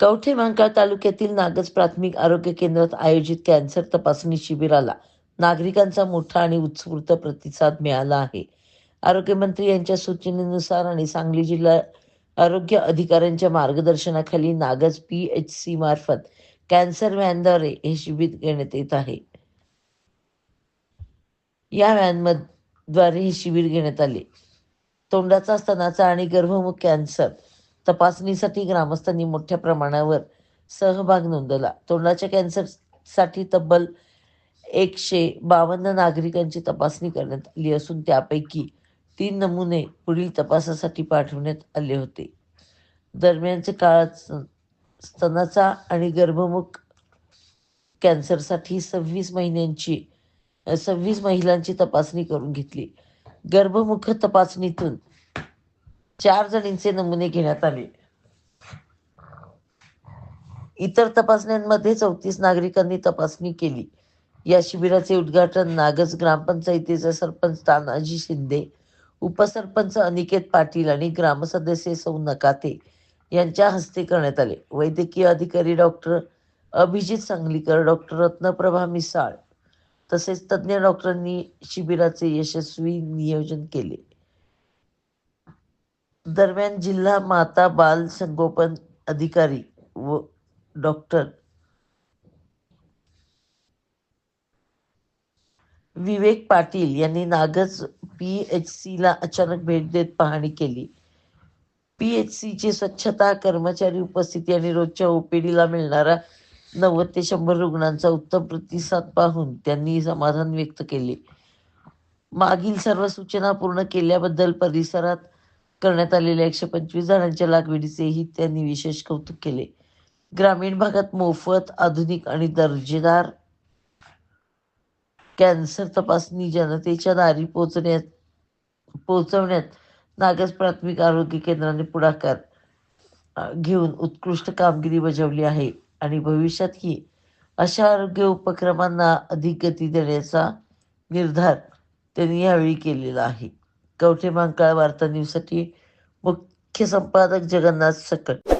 कवठे महांकाळ तालुक्यातील नागज प्राथमिक आरोग्य केंद्रात आयोजित कॅन्सर तपासणी शिबिराला नागरिकांचा मोठा आणि उत्स्फूर्त प्रतिसाद मिळाला आहे. आरोग्यमंत्री यांच्या सूचनेनुसार आणि सांगली जिल्हा आरोग्य अधिकाऱ्यांच्या मार्गदर्शनाखाली नागज पी एच सी मार्फत कॅन्सर व्हॅनद्वारे हे शिबिर घेण्यात येत आहे. या व्हॅनद्वारे हे शिबिर घेण्यात आले. तोंडाचा स्तनाचा आणि गर्भमुख कॅन्सर तपासणीसाठी ग्रामस्थांनी मोठ्या प्रमाणावर सहभाग नोंदवला. तोंडाच्या कॅन्सरसाठी तब्बल एकशे बावन्न नागरिकांची तपासणी करण्यात आली असून त्यापैकी तीन नमुने पुढील तपासासाठी पाठवण्यात आले होते. दरम्यानच्या काळात स्तनाचा आणि गर्भमुख कॅन्सरसाठी सव्वीस महिन्यांची सव्वीस महिलांची तपासणी करून घेतली. गर्भमुख तपासणीतून चार जणींचे नमुने घेण्यात आले. इतर तपासण्यांमध्ये चौतीस नागरिकांनी तपासणी केली. या शिबिराचे उद्घाटन नागज ग्रामपंचायतीचे सरपंच तानाजी शिंदे उपसरपंच अनिकेत पाटील आणि ग्रामसदस्य सौ नकाते यांच्या हस्ते करण्यात आले. वैद्यकीय अधिकारी डॉक्टर अभिजित सांगलीकर डॉक्टर रत्नप्रभा मिसाळ तसेच तज्ज्ञ डॉक्टरांनी शिबिराचे यशस्वी नियोजन केले. दरम्यान जिल्हा माता बाल संगोपन अधिकारी व डॉक्टर विवेक पाटील यांनी नागज पी एच सी ला अचानक भेट देत पाहणी केली. पी एच सी ची स्वच्छता कर्मचारी उपस्थिती आणि रोजच्या ओपीडीला मिळणारा नव्वद ते शंभर रुग्णांचा उत्तम प्रतिसाद पाहून त्यांनी समाधान व्यक्त केले. मागील सर्व सूचना पूर्ण केल्याबद्दल परिसरात करण्यात आलेल्या एकशे पंचवीस झाडांच्या लागवडीचेही त्यांनी विशेष कौतुक केले. ग्रामीण भागात मोफत आधुनिक आणि दर्जेदार कॅन्सर तपासणी जनतेच्या दारी पोचण्यात पोहोचवण्यात नागज प्राथमिक आरोग्य केंद्राने पुढाकार घेऊन उत्कृष्ट कामगिरी बजावली आहे आणि भविष्यातही अशा आरोग्य उपक्रमांना अधिक गती देण्याचा निर्धार त्यांनी यावेळी केलेला आहे. कवठे महांकाळ वार्ता न्यूजसाठी मुख्य संपादक जगन्नाथ सकट